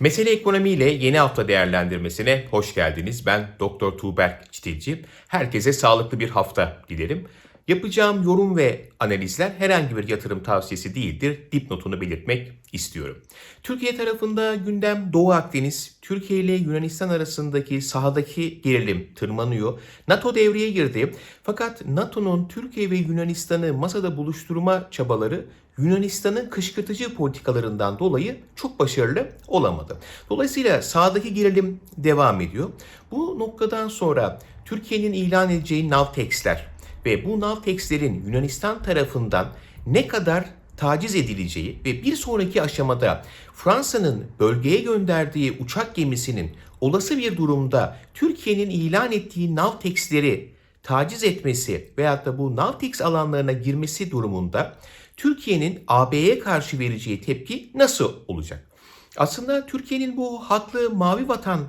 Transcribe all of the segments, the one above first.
Mesele Ekonomi ile yeni hafta değerlendirmesine hoş geldiniz. Ben Doktor Tuğberk Çitilci. Herkese sağlıklı bir hafta dilerim. Yapacağım yorum ve analizler herhangi bir yatırım tavsiyesi değildir. Dipnotunu belirtmek istiyorum. Türkiye tarafında gündem Doğu Akdeniz, Türkiye ile Yunanistan arasındaki sahadaki gerilim tırmanıyor. NATO devreye girdi. Fakat NATO'nun Türkiye ve Yunanistan'ı masada buluşturma çabaları Yunanistan'ın kışkırtıcı politikalarından dolayı çok başarılı olamadı. Dolayısıyla sahadaki gerilim devam ediyor. Bu noktadan sonra Türkiye'nin ilan edeceği Navtex'ler ve bu Navtex'lerin Yunanistan tarafından ne kadar taciz edileceği ve bir sonraki aşamada Fransa'nın bölgeye gönderdiği uçak gemisinin olası bir durumda Türkiye'nin ilan ettiği Navtex'leri taciz etmesi veyahut da bu Navtex alanlarına girmesi durumunda Türkiye'nin AB'ye karşı vereceği tepki nasıl olacak? Aslında Türkiye'nin bu haklı mavi vatan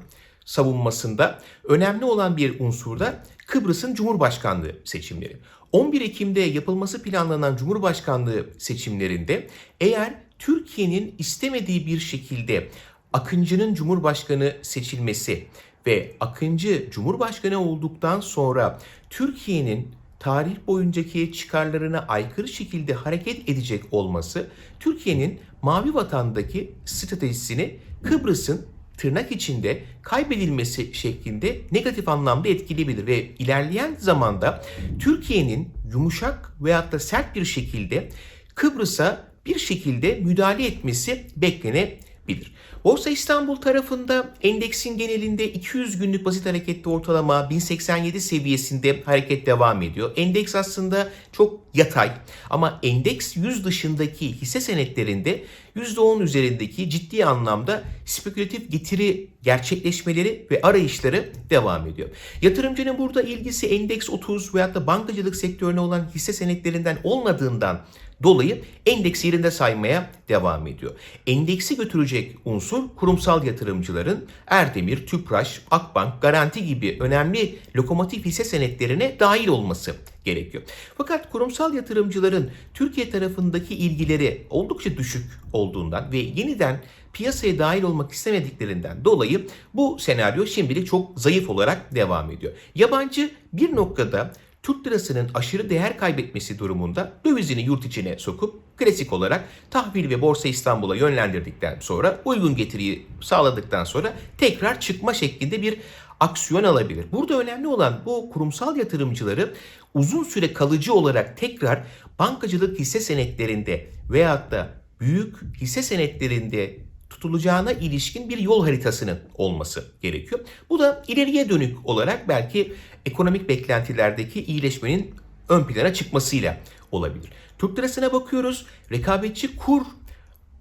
savunmasında önemli olan bir unsur da Kıbrıs'ın Cumhurbaşkanlığı seçimleri. 11 Ekim'de yapılması planlanan Cumhurbaşkanlığı seçimlerinde eğer Türkiye'nin istemediği bir şekilde Akıncı'nın Cumhurbaşkanı seçilmesi ve Akıncı Cumhurbaşkanı olduktan sonra Türkiye'nin tarih boyuncaki çıkarlarına aykırı şekilde hareket edecek olması Türkiye'nin mavi vatandaki stratejisini Kıbrıs'ın tırnak içinde kaybedilmesi şeklinde negatif anlamda etkileyebilir ve ilerleyen zamanda Türkiye'nin yumuşak veyahut da sert bir şekilde Kıbrıs'a bir şekilde müdahale etmesi beklenebilir. Borsa İstanbul tarafında endeksin genelinde 200 günlük basit hareketli ortalama 1087 seviyesinde hareket devam ediyor. Endeks aslında çok yatay ama endeks 100 dışındaki hisse senetlerinde %10 üzerindeki ciddi anlamda spekülatif getiri gerçekleşmeleri ve arayışları devam ediyor. Yatırımcının burada ilgisi endeks 30 veyahut da bankacılık sektörüne olan hisse senetlerinden olmadığından dolayı endeks yerinde saymaya devam ediyor. Endeksi götürecek unsur kurumsal yatırımcıların Erdemir, Tüpraş, Akbank, Garanti gibi önemli lokomotif hisse senetlerine dahil olması gerekiyor. Fakat kurumsal yatırımcıların Türkiye tarafındaki ilgileri oldukça düşük olduğundan ve yeniden piyasaya dahil olmak istemediklerinden dolayı bu senaryo şimdilik çok zayıf olarak devam ediyor. Yabancı bir noktada Türk lirasının aşırı değer kaybetmesi durumunda dövizini yurt içine sokup klasik olarak tahvil ve borsa İstanbul'a yönlendirdikten sonra uygun getiriyi sağladıktan sonra tekrar çıkma şeklinde bir aksiyon alabilir. Burada önemli olan bu kurumsal yatırımcıları uzun süre kalıcı olarak tekrar bankacılık hisse senetlerinde veyahut da büyük hisse senetlerinde tutulacağına ilişkin bir yol haritasının olması gerekiyor. Bu da ileriye dönük olarak belki ekonomik beklentilerdeki iyileşmenin ön plana çıkmasıyla olabilir. Türk lirasına bakıyoruz. Rekabetçi kur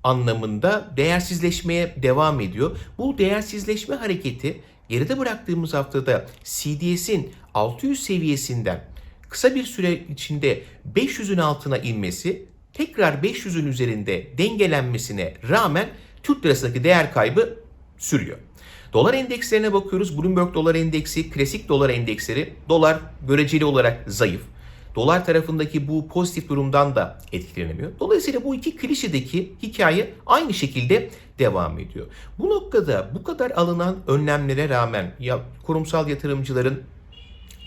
anlamında değersizleşmeye devam ediyor. Bu değersizleşme hareketi geride bıraktığımız haftada CDS'in 600 seviyesinden kısa bir süre içinde 500'ün altına inmesi tekrar 500'ün üzerinde dengelenmesine rağmen Türk lirasındaki değer kaybı sürüyor. Dolar endekslerine bakıyoruz. Bloomberg dolar endeksi, klasik dolar endeksleri dolar göreceli olarak zayıf. Dolar tarafındaki bu pozitif durumdan da etkilenemiyor. Dolayısıyla bu iki klişedeki hikaye aynı şekilde devam ediyor. Bu noktada bu kadar alınan önlemlere rağmen ya kurumsal yatırımcıların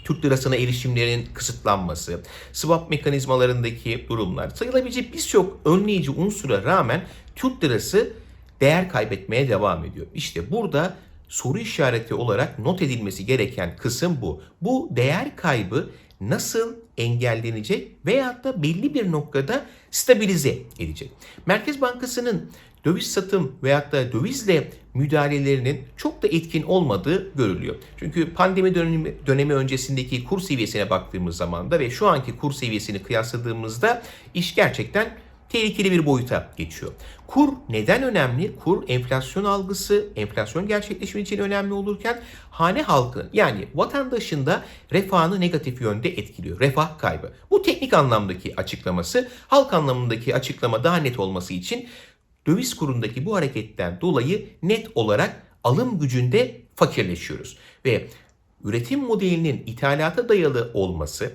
Türk lirasına erişimlerinin kısıtlanması, swap mekanizmalarındaki durumlar sayılabilecek birçok önleyici unsura rağmen Türk lirası değer kaybetmeye devam ediyor. İşte burada soru işareti olarak not edilmesi gereken kısım bu. Bu değer kaybı nasıl engellenecek veyahut da belli bir noktada stabilize edecek. Merkez Bankası'nın döviz satım veyahut da dövizle müdahalelerinin çok da etkin olmadığı görülüyor. Çünkü pandemi dönemi, dönemi öncesindeki kur seviyesine baktığımız zaman da ve şu anki kur seviyesini kıyasladığımızda iş gerçekten tehlikeli bir boyuta geçiyor. Kur neden önemli? Kur enflasyon algısı, enflasyon gerçekleşme için önemli olurken hane halkı yani vatandaşın da refahını negatif yönde etkiliyor. Refah kaybı. Bu teknik anlamdaki açıklaması, halk anlamındaki açıklama daha net olması için döviz kurundaki bu hareketten dolayı net olarak alım gücünde fakirleşiyoruz. Ve üretim modelinin ithalata dayalı olması,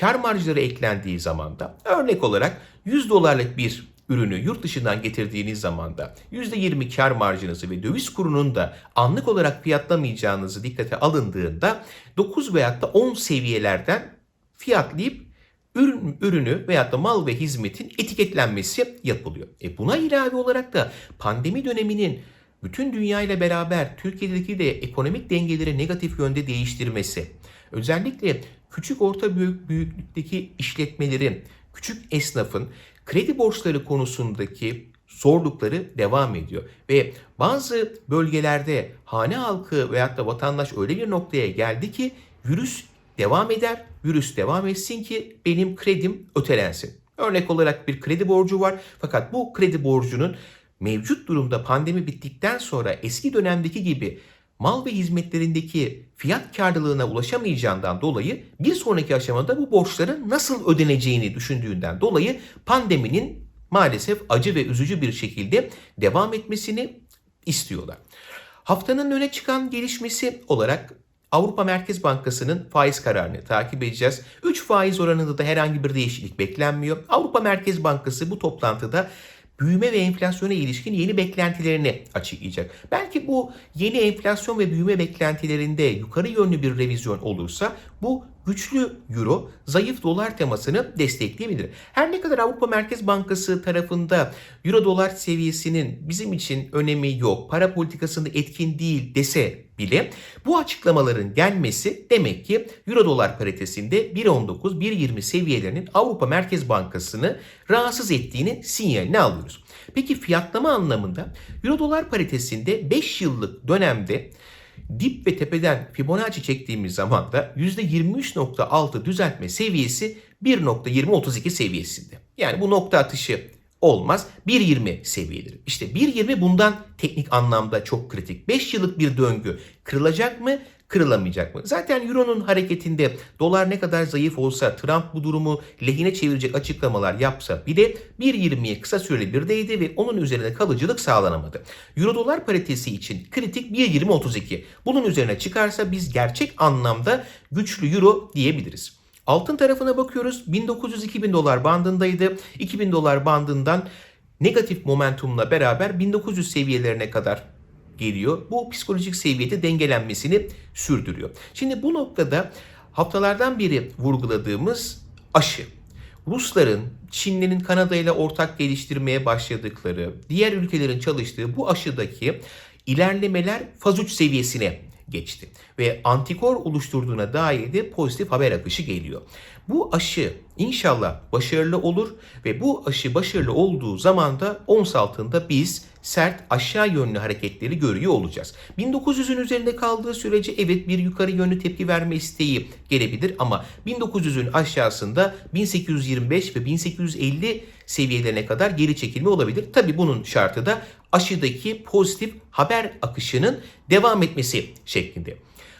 kar marjları eklendiği zaman da örnek olarak 100 dolarlık bir ürünü yurt dışından getirdiğiniz zaman da %20 kar marjınızı ve döviz kurunun da anlık olarak fiyatlamayacağınızı dikkate alındığında 9 veyahut da 10 seviyelerden fiyatlayıp ürün, ürünü veyahut da mal ve hizmetin etiketlenmesi yapılıyor. E buna ilave olarak da pandemi döneminin bütün dünya ile beraber Türkiye'deki de ekonomik dengeleri negatif yönde değiştirmesi, özellikle küçük orta büyük büyüklükteki işletmelerin, küçük esnafın kredi borçları konusundaki zorlukları devam ediyor. Ve bazı bölgelerde hane halkı veyahut da vatandaş öyle bir noktaya geldi ki virüs devam eder, virüs devam etsin ki benim kredim ötelensin. Örnek olarak bir kredi borcu var fakat bu kredi borcunun mevcut durumda pandemi bittikten sonra eski dönemdeki gibi mal ve hizmetlerindeki fiyat karlılığına ulaşamayacağından dolayı bir sonraki aşamada bu borçların nasıl ödeneceğini düşündüğünden dolayı pandeminin maalesef acı ve üzücü bir şekilde devam etmesini istiyorlar. Haftanın öne çıkan gelişmesi olarak Avrupa Merkez Bankası'nın faiz kararını takip edeceğiz. 3 faiz oranında da herhangi bir değişiklik beklenmiyor. Avrupa Merkez Bankası bu toplantıda büyüme ve enflasyona ilişkin yeni beklentilerini açıklayacak. Belki bu yeni enflasyon ve büyüme beklentilerinde yukarı yönlü bir revizyon olursa bu güçlü euro, zayıf dolar temasını destekleyebilir. Her ne kadar Avrupa Merkez Bankası tarafında euro dolar seviyesinin bizim için önemi yok, para politikasında etkin değil dese bile bu açıklamaların gelmesi demek ki euro dolar paritesinde 1.19-1.20 seviyelerinin Avrupa Merkez Bankası'nı rahatsız ettiğini sinyalini alıyoruz. Peki fiyatlama anlamında euro dolar paritesinde 5 yıllık dönemde dip ve tepeden Fibonacci çektiğimiz zaman da %23.6 düzeltme seviyesi 1.2032 seviyesinde. Yani bu nokta atışı olmaz. 1.20 seviyedir. İşte 1.20 bundan teknik anlamda çok kritik. 5 yıllık bir döngü kırılacak mı? kırılamayacak mı? Zaten Euro'nun hareketinde dolar ne kadar zayıf olsa Trump bu durumu lehine çevirecek açıklamalar yapsa bile 1.20'ye kısa süreli bir değdi ve onun üzerine kalıcılık sağlanamadı. Euro dolar paritesi için kritik 1.20.32. Bunun üzerine çıkarsa biz gerçek anlamda güçlü euro diyebiliriz. Altın tarafına bakıyoruz. 1900-2000 dolar bandındaydı. 2000 dolar bandından negatif momentumla beraber 1900 seviyelerine kadar geliyor. Bu psikolojik seviyede dengelenmesini sürdürüyor. Şimdi bu noktada haftalardan beri vurguladığımız aşı. Rusların, Çinli'nin Kanada ile ortak geliştirmeye başladıkları, diğer ülkelerin çalıştığı bu aşıdaki ilerlemeler faz 3 seviyesine geçti. Ve antikor oluşturduğuna dair de pozitif haber akışı geliyor. Bu aşı inşallah başarılı olur ve bu aşı başarılı olduğu zaman da ons altında biz sert aşağı yönlü hareketleri görüyor olacağız. 1900'ün üzerinde kaldığı sürece evet bir yukarı yönlü tepki verme isteği gelebilir ama 1900'ün aşağısında 1825 ve 1850 seviyelerine kadar geri çekilme olabilir. Tabi bunun şartı da aşıdaki pozitif haber akışının devam etmesi şeklinde.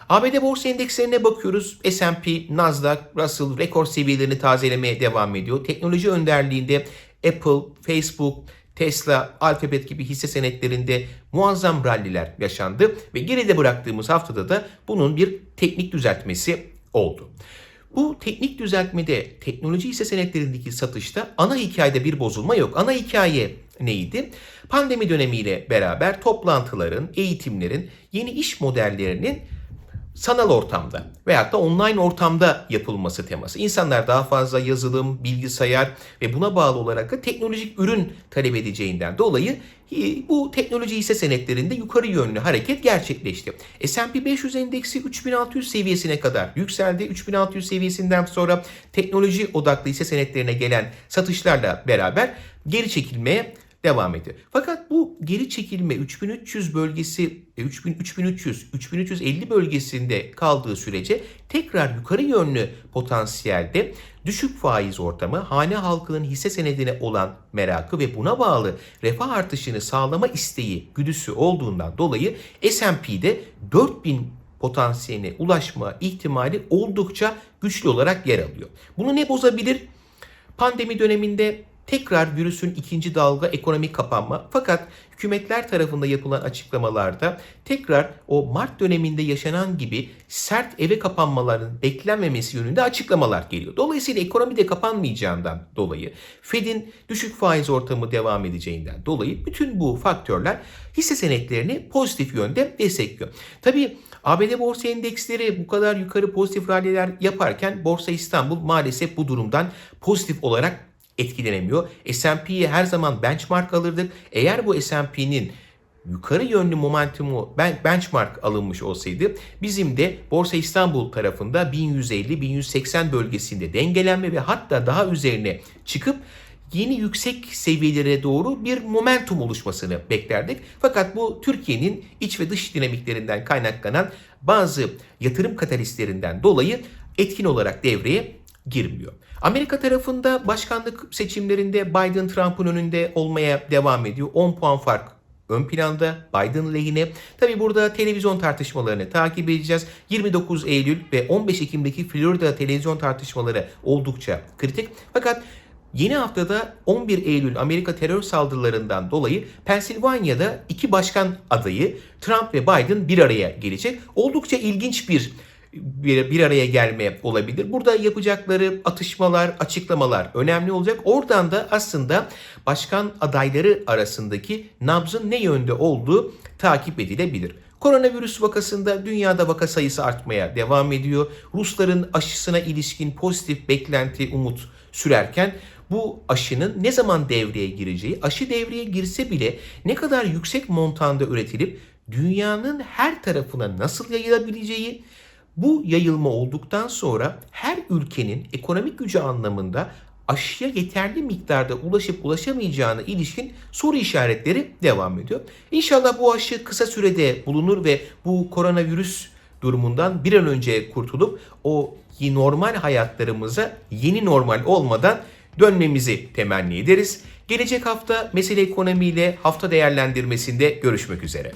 ABD borsa endekslerine bakıyoruz. S&P, Nasdaq, Russell rekor seviyelerini tazelemeye devam ediyor. Teknoloji önderliğinde Apple, Facebook, Tesla, Alphabet gibi hisse senetlerinde muazzam ralliler yaşandı ve geride bıraktığımız haftada da bunun bir teknik düzeltmesi oldu. Bu teknik düzeltmede teknoloji hisse senetlerindeki satışta ana hikayede bir bozulma yok. Ana hikaye neydi? Pandemi dönemiyle beraber toplantıların, eğitimlerin, yeni iş modellerinin sanal ortamda veyahut da online ortamda yapılması teması. İnsanlar daha fazla yazılım, bilgisayar ve buna bağlı olarak da teknolojik ürün talep edeceğinden dolayı bu teknoloji hisse senetlerinde yukarı yönlü hareket gerçekleşti. S&P 500 endeksi 3600 seviyesine kadar yükseldi. 3600 seviyesinden sonra teknoloji odaklı hisse senetlerine gelen satışlarla beraber geri çekilmeye devam ediyor. Fakat bu geri çekilme 3300 bölgesi 3000 3300 3350 bölgesinde kaldığı sürece tekrar yukarı yönlü potansiyelde düşük faiz ortamı, hane halkının hisse senedine olan merakı ve buna bağlı refah artışını sağlama isteği, güdüsü olduğundan dolayı S&P'de 4000 potansiyeline ulaşma ihtimali oldukça güçlü olarak yer alıyor. Bunu ne bozabilir? Pandemi döneminde tekrar virüsün ikinci dalga ekonomik kapanma fakat hükümetler tarafında yapılan açıklamalarda tekrar o Mart döneminde yaşanan gibi sert eve kapanmaların beklenmemesi yönünde açıklamalar geliyor. Dolayısıyla ekonomi de kapanmayacağından dolayı Fed'in düşük faiz ortamı devam edeceğinden dolayı bütün bu faktörler hisse senetlerini pozitif yönde destekliyor. Tabii ABD borsa endeksleri bu kadar yukarı pozitif ralliler yaparken Borsa İstanbul maalesef bu durumdan pozitif olarak etkilenemiyor. S&P'ye her zaman benchmark alırdık. Eğer bu S&P'nin yukarı yönlü momentumu benchmark alınmış olsaydı bizim de Borsa İstanbul tarafında 1150-1180 bölgesinde dengelenme ve hatta daha üzerine çıkıp yeni yüksek seviyelere doğru bir momentum oluşmasını beklerdik. Fakat bu Türkiye'nin iç ve dış dinamiklerinden kaynaklanan bazı yatırım katalistlerinden dolayı etkin olarak devreye girmiyor. Amerika tarafında başkanlık seçimlerinde Biden Trump'ın önünde olmaya devam ediyor. 10 puan fark ön planda Biden lehine. Tabi burada televizyon tartışmalarını takip edeceğiz. 29 Eylül ve 15 Ekim'deki Florida televizyon tartışmaları oldukça kritik. Fakat Yeni haftada 11 Eylül Amerika terör saldırılarından dolayı Pensilvanya'da iki başkan adayı Trump ve Biden bir araya gelecek. Oldukça ilginç bir bir, bir araya gelme olabilir. Burada yapacakları atışmalar, açıklamalar önemli olacak. Oradan da aslında başkan adayları arasındaki nabzın ne yönde olduğu takip edilebilir. Koronavirüs vakasında dünyada vaka sayısı artmaya devam ediyor. Rusların aşısına ilişkin pozitif beklenti, umut sürerken bu aşının ne zaman devreye gireceği, aşı devreye girse bile ne kadar yüksek montanda üretilip dünyanın her tarafına nasıl yayılabileceği, bu yayılma olduktan sonra her ülkenin ekonomik gücü anlamında aşıya yeterli miktarda ulaşıp ulaşamayacağına ilişkin soru işaretleri devam ediyor. İnşallah bu aşı kısa sürede bulunur ve bu koronavirüs durumundan bir an önce kurtulup o normal hayatlarımıza yeni normal olmadan dönmemizi temenni ederiz. Gelecek hafta mesele ekonomiyle hafta değerlendirmesinde görüşmek üzere.